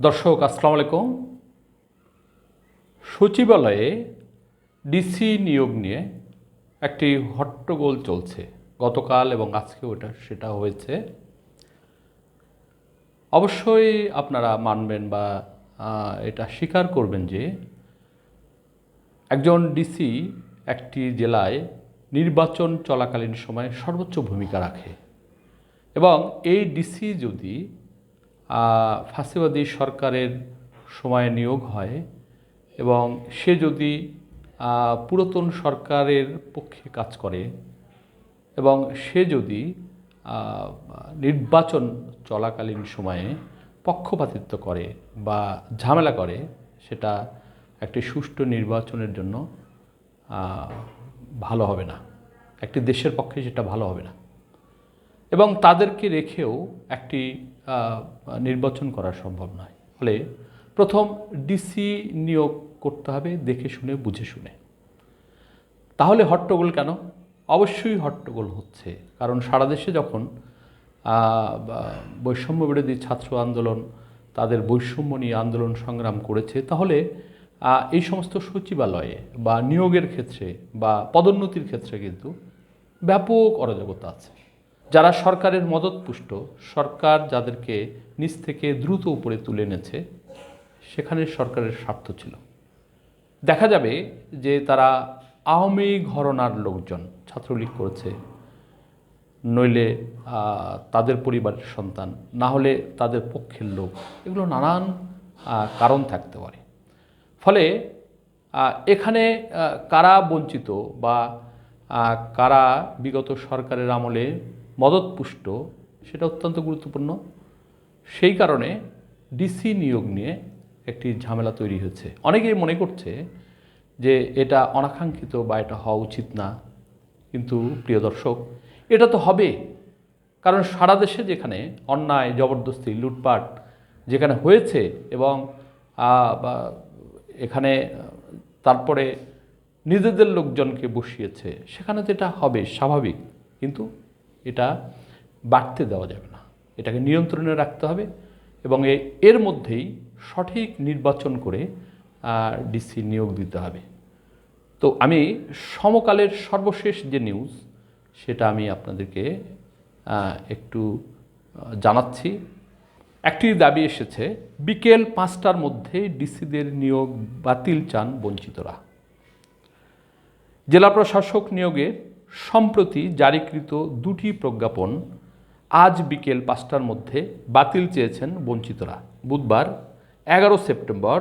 দর্শক, আসসালামু আলাইকুম। সচিবালয়ে ডিসি নিয়োগ নিয়ে একটি হট্টগোল চলছে। গতকাল এবং আজকে ওটা সেটা হয়েছে। অবশ্যই আপনারা মানবেন বা এটা স্বীকার করবেন যে একজন ডিসি একটি জেলায় নির্বাচন চলাকালীন সময়ে সর্বোচ্চ ভূমিকা রাখে। এবং এই ডিসি যদি ফাঁসিবাদী সরকারের সময়ে নিয়োগ হয় এবং সে যদি পুরাতন সরকারের পক্ষে কাজ করে এবং সে যদি নির্বাচন চলাকালীন সময়ে পক্ষপাতিত্ব করে বা ঝামেলা করে, সেটা একটি সুষ্ঠু নির্বাচনের জন্য ভালো হবে না। একটি দেশের পক্ষে সেটা ভালো হবে না। এবং তাদেরকে রেখেও একটি নির্বাচন করা সম্ভব নয়। ফলে প্রথম ডিসি নিয়োগ করতে হবে দেখে শুনে, বুঝে শুনে। তাহলে হট্টগোল কেন? অবশ্যই হট্টগোল হচ্ছে। কারণ সারা দেশে যখন বৈষম্য বিরোধী ছাত্র আন্দোলন, তাদের বৈষম্য নিয়ে আন্দোলন সংগ্রাম করেছে, তাহলে এই সমস্ত সচিবালয়ে বা নিয়োগের ক্ষেত্রে বা পদোন্নতির ক্ষেত্রে কিন্তু ব্যাপক অরাজকতা আছে। যারা সরকারের মদতপুষ্ট, সরকার যাদেরকে নিচ থেকে দ্রুত উপরে তুলে এনেছে, সেখানে সরকারের স্বার্থ ছিল। দেখা যাবে যে তারা আওয়ামী ঘরনার লোকজন, ছাত্রলীগ করেছে, নইলে তাদের পরিবারের সন্তান, না হলে তাদের পক্ষের লোক, এগুলো নানান কারণ থাকতে পারে। ফলে এখানে কারা বঞ্চিত বা কারা বিগত সরকারের আমলে মদতপুষ্ট, সেটা অত্যন্ত গুরুত্বপূর্ণ। সেই কারণে ডিসি নিয়োগ নিয়ে একটি ঝামেলা তৈরি হয়েছে অনেকেই মনে করছে যে এটা অনাকাঙ্ক্ষিত বা এটা হওয়া উচিত না। কিন্তু প্রিয় দর্শক, এটা তো হবে। কারণ সারা দেশে যেখানে অন্যায়, জবরদস্তি, লুটপাট যেখানে হয়েছে এবং এখানে তারপরে নিজেদের লোকজনকে বসিয়েছে, সেখানে তো এটা হবে, স্বাভাবিক। কিন্তু এটা বাড়তে দেওয়া যাবে না। এটাকে নিয়ন্ত্রণে রাখতে হবে এবং এর মধ্যেই সঠিক নির্বাচন করে ডিসি নিয়োগ দিতে হবে। তো আমি সমকালের সর্বশেষ যে নিউজ, সেটা আমি আপনাদেরকে একটু জানাচ্ছি। একটি দাবি এসেছে, বিকেল পাঁচটার মধ্যে ডিসিদের নিয়োগ বাতিল চান বঞ্চিতরা। জেলা প্রশাসক নিয়োগের সম্প্রতি জারিকৃত দুটি প্রজ্ঞাপন আজ বিকেল পাঁচটার মধ্যে বাতিল চেয়েছেন বঞ্চিতরা। বুধবার, এগারো সেপ্টেম্বর,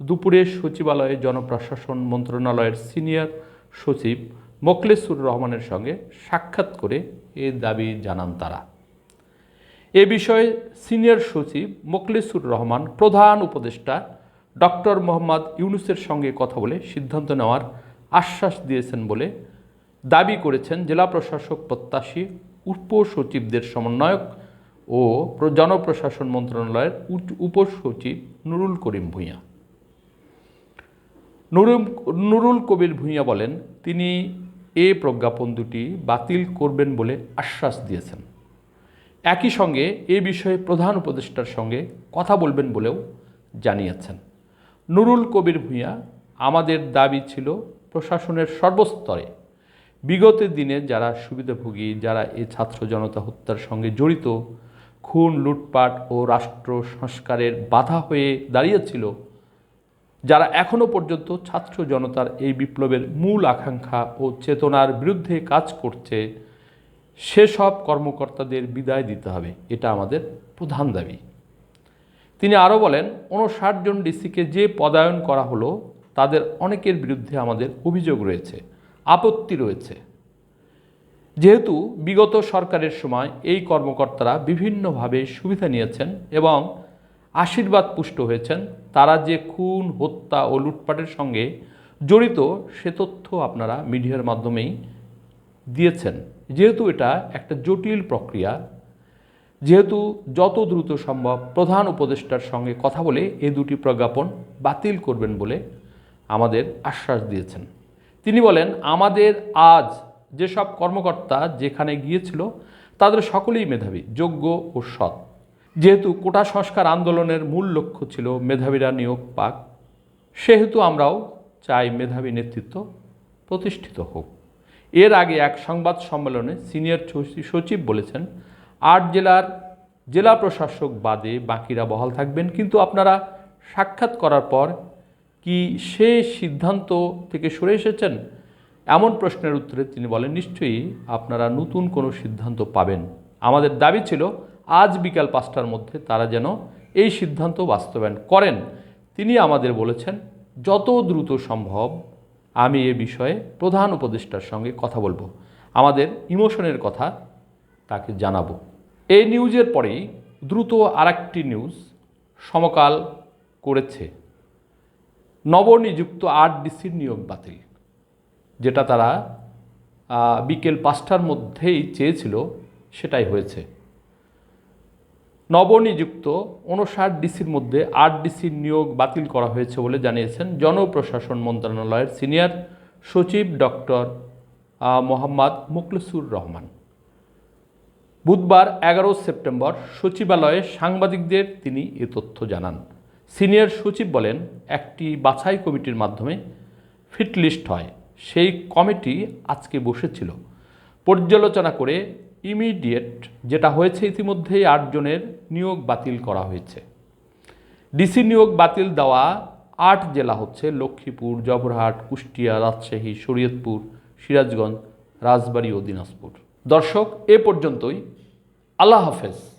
দুপুরে সচিবালয়ে জনপ্রশাসন মন্ত্রণালয়ের সিনিয়র সচিব মোকলেসুর রহমানের সঙ্গে সাক্ষাৎ করে এ দাবি জানান তারা। এ বিষয়ে সিনিয়র সচিব মোকলেসুর রহমান প্রধান উপদেষ্টা ডক্টর মোহাম্মদ ইউনুসের সঙ্গে কথা বলে সিদ্ধান্ত নেওয়ার আশ্বাস দিয়েছেন বলে দাবি করেছেন জেলা প্রশাসক প্রত্যাশী উপসচিবদের সমন্বয়ক ও জনপ্রশাসন মন্ত্রণালয়ের উপসচিব নুরুল করিম ভূঁইয়া। নুরুল নুরুল কবির ভূঁইয়া বলেন, তিনি এ প্রজ্ঞাপন দুটি বাতিল করবেন বলে আশ্বাস দিয়েছেন। একই সঙ্গে এ বিষয়ে প্রধান উপদেষ্টার সঙ্গে কথা বলবেন বলেও জানিয়েছেন। নুরুল কবির ভূঁইয়া, আমাদের দাবি ছিল প্রশাসনের সর্বস্তরে বিগত দিনে যারা সুবিধাভোগী, যারা এই ছাত্র জনতা হত্যার সঙ্গে জড়িত, খুন, লুটপাট ও রাষ্ট্র সংস্কারের বাধা হয়ে দাঁড়িয়েছিল, যারা এখনও পর্যন্ত ছাত্র জনতার এই বিপ্লবের মূল আকাঙ্ক্ষা ও চেতনার বিরুদ্ধে কাজ করছে, সেসব কর্মকর্তাদের বিদায় দিতে হবে। এটা আমাদের প্রধান দাবি। তিনি আরও বলেন, উনষাট জন ডিসিকে যে পদায়ন করা হলো, তাদের অনেকের বিরুদ্ধে আমাদের অভিযোগ রয়েছে। আপত্তি রয়েছে। যেহেতু বিগত সরকারের সময় এই কর্মকর্তারা বিভিন্নভাবে সুবিধা নিয়েছেন এবং আশীর্বাদ পুষ্ট হয়েছেন, তারা যে খুন, হত্যা ও লুটপাটের সঙ্গে জড়িত সে তথ্য আপনারা মিডিয়ার মাধ্যমেই দিয়েছেন। যেহেতু এটা একটা জটিল প্রক্রিয়া, যেহেতু যত দ্রুত সম্ভব প্রধান উপদেষ্টার সঙ্গে কথা বলে এই দুটি প্রজ্ঞাপন বাতিল করবেন বলে আমাদের আশ্বাস দিয়েছেন। তিনি বলেন, আমাদের আজ যেসব কর্মকর্তা যেখানে গিয়েছিল, তাদের সকলেই মেধাবী, যোগ্য ও সৎ। যেহেতু কোটা সংস্কার আন্দোলনের মূল লক্ষ্য ছিল মেধাবীরা নিয়োগ পাক, সেহেতু আমরাও চাই মেধাবী নেতৃত্ব প্রতিষ্ঠিত হোক। এর আগে এক সংবাদ সম্মেলনে সিনিয়র সচিব- বলেছেন, আট জেলার জেলা প্রশাসক বাদে বাকিরা বহাল থাকবেন, কিন্তু আপনারা সাক্ষাৎ করার পর কি সে সিদ্ধান্ত থেকে সরে এসেছেন? এমন প্রশ্নের উত্তরে তিনি বলেন, নিশ্চয়ই আপনারা নতুন কোনো সিদ্ধান্ত পাবেন। আমাদের দাবি ছিল, আজ বিকাল পাঁচটার মধ্যে তারা যেন এই সিদ্ধান্ত বাস্তবায়ন করেন। তিনি আমাদের বলেছেন, যত দ্রুত সম্ভব আমি এ বিষয়ে প্রধান উপদেষ্টার সঙ্গে কথা বলব। আমাদের ইমোশনের কথা তাকে জানাব। এই নিউজের পরেই দ্রুত আরেকটি নিউজ সমকাল করেছে। নবনিযুক্ত আট ডিসির নিয়োগ বাতিল, যেটা তারা বিকেল পাঁচটার মধ্যেই চেয়েছিল, সেটাই হয়েছে। নবনিযুক্ত উনষাট ডিসির মধ্যে আট ডিসির নিয়োগ বাতিল করা হয়েছে বলে জানিয়েছেন জনপ্রশাসন মন্ত্রণালয়ের সিনিয়র সচিব ডক্টর মোহাম্মদ মুখলিসুর রহমান। বুধবার এগারো সেপ্টেম্বর সচিবালয়ে সাংবাদিকদের তিনি এ তথ্য জানান। সিনিয়র সচিব বলেন, একটি বাছাই কমিটির মাধ্যমে ফিট লিস্ট হয়। সেই কমিটি আজকে বসেছিল। পর্যালোচনা করে ইমিডিয়েট যেটা হয়েছে ইতিমধ্যেই আটজনের নিয়োগ বাতিল করা হয়েছে। ডিসি নিয়োগ বাতিল দেওয়া আট জেলা হচ্ছে লক্ষ্মীপুর, জবরহাট, কুষ্টিয়া, রাজশাহী, শরীয়তপুর, সিরাজগঞ্জ, রাজবাড়ী ও দিনাজপুর। দর্শক, এ পর্যন্তই। আল্লাহ হাফেজ।